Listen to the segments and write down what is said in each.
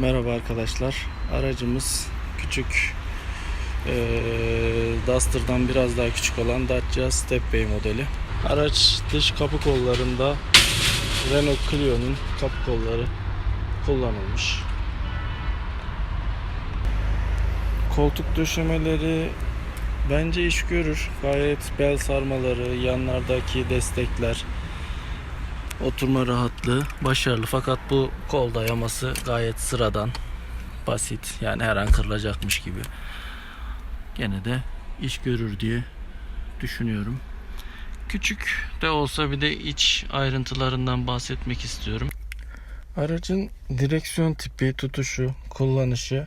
Merhaba arkadaşlar. Aracımız küçük eee Duster'dan biraz daha küçük olan Dacia Stepway modeli. Araç dış kapı kollarında Renault Clio'nun kapı kolları kullanılmış. Koltuk döşemeleri bence iş görür. Gayet bel sarmaları, yanlardaki destekler, Oturma rahatlığı başarılı. Fakat bu kol dayaması gayet sıradan basit. Yani her an kırılacakmış gibi. Gene de iş görür diye düşünüyorum. Küçük de olsa bir de iç ayrıntılarından bahsetmek istiyorum. Aracın direksiyon tipi tutuşu kullanışı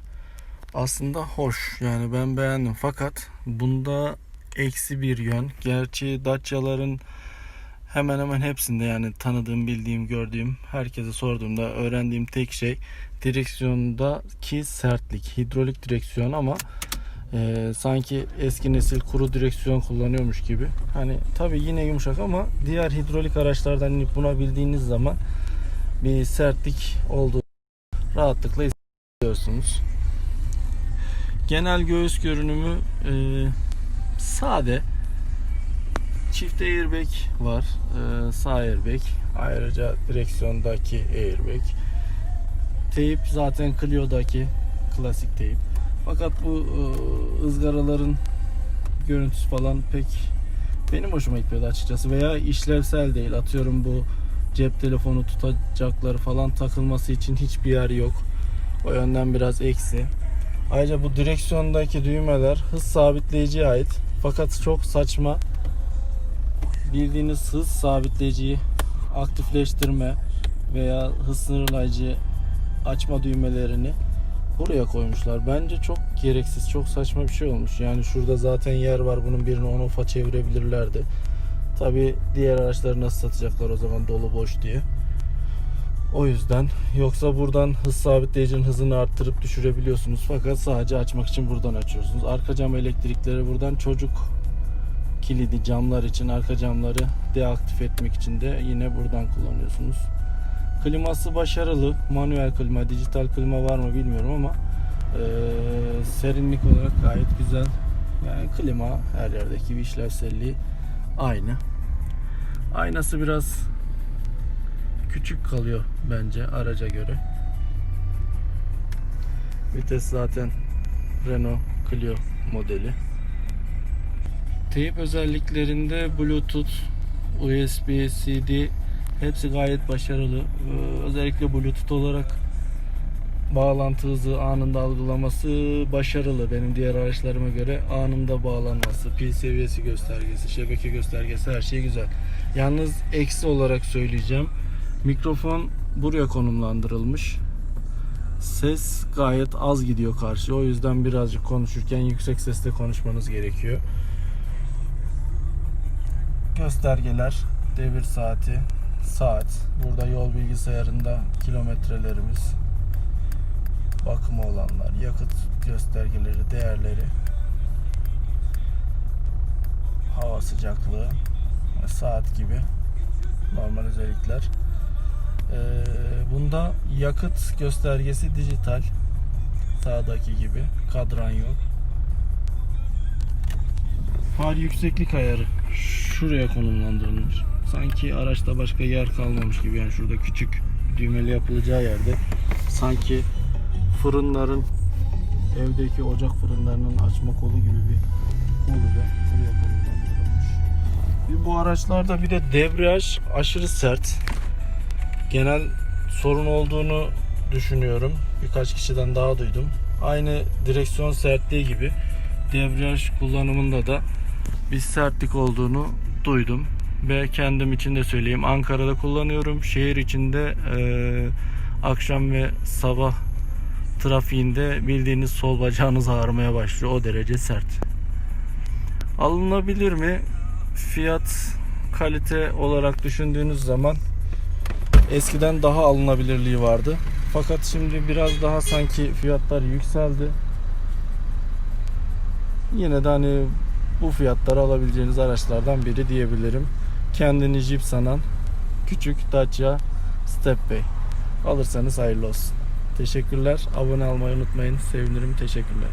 aslında hoş. Yani ben beğendim. Fakat bunda eksi bir yön. Gerçi Dacia'ların hemen hemen hepsinde yani tanıdığım, bildiğim, gördüğüm, herkese sorduğumda öğrendiğim tek şey direksiyondaki sertlik. Hidrolik direksiyon ama e, sanki eski nesil kuru direksiyon kullanıyormuş gibi. Hani tabi yine yumuşak ama diğer hidrolik araçlardan inip buna bildiğiniz zaman bir sertlik olduğu rahatlıkla hissediyorsunuz. Genel göğüs görünümü e, sade. Çift airbag var. Ee, sağ airbag. Ayrıca direksiyondaki airbag. Teyip zaten Clio'daki klasik teyip. Fakat bu e, ızgaraların görüntüsü falan pek benim hoşuma gitmedi açıkçası. Veya işlevsel değil. Atıyorum bu cep telefonu tutacakları falan takılması için hiçbir yer yok. O yönden biraz eksi. Ayrıca bu direksiyondaki düğmeler hız sabitleyiciye ait. Fakat çok saçma bildiğiniz hız sabitleyiciyi aktifleştirme veya hız sınırlayıcı açma düğmelerini buraya koymuşlar. Bence çok gereksiz, çok saçma bir şey olmuş. Yani şurada zaten yer var. Bunun birini on off'a çevirebilirlerdi. Tabi diğer araçları nasıl satacaklar o zaman dolu boş diye. O yüzden yoksa buradan hız sabitleyicinin hızını arttırıp düşürebiliyorsunuz. Fakat sadece açmak için buradan açıyorsunuz. Arka cam elektrikleri buradan çocuk kilidi camlar için arka camları deaktif etmek için de yine buradan kullanıyorsunuz. Kliması başarılı. Manuel klima, dijital klima var mı bilmiyorum ama e, serinlik olarak gayet güzel. Yani klima her yerdeki bir işlevselliği aynı. Aynası biraz küçük kalıyor bence araca göre. Vites zaten Renault Clio modeli. Teyip özelliklerinde Bluetooth, USB, CD hepsi gayet başarılı. Ee, Özellikle Bluetooth olarak bağlantı hızı anında algılaması başarılı. Benim diğer araçlarıma göre anında bağlanması, pil seviyesi göstergesi, şebeke göstergesi her şey güzel. Yalnız eksi olarak söyleyeceğim. Mikrofon buraya konumlandırılmış. Ses gayet az gidiyor karşı. O yüzden birazcık konuşurken yüksek sesle konuşmanız gerekiyor göstergeler, devir saati, saat. Burada yol bilgisayarında kilometrelerimiz, bakımı olanlar, yakıt göstergeleri, değerleri, hava sıcaklığı, saat gibi normal özellikler. Ee, bunda yakıt göstergesi dijital. Sağdaki gibi. Kadran yok. Far yükseklik ayarı şuraya konumlandırılmış. Sanki araçta başka yer kalmamış gibi yani şurada küçük düğmeli yapılacağı yerde sanki fırınların evdeki ocak fırınlarının açma kolu gibi bir kolu da buraya konumlandırılmış. Bir bu araçlarda bir de debriyaj aşırı sert. Genel sorun olduğunu düşünüyorum. Birkaç kişiden daha duydum. Aynı direksiyon sertliği gibi debriyaj kullanımında da bir sertlik olduğunu duydum ve kendim için de söyleyeyim. Ankara'da kullanıyorum. Şehir içinde e, akşam ve sabah trafiğinde bildiğiniz sol bacağınız ağrımaya başlıyor. O derece sert. Alınabilir mi? Fiyat kalite olarak düşündüğünüz zaman eskiden daha alınabilirliği vardı. Fakat şimdi biraz daha sanki fiyatlar yükseldi. Yine de hani bu fiyatlara alabileceğiniz araçlardan biri diyebilirim. Kendini Jeep sanan küçük Dacia Stepway. Alırsanız hayırlı olsun. Teşekkürler. Abone olmayı unutmayın. Sevinirim. Teşekkürler.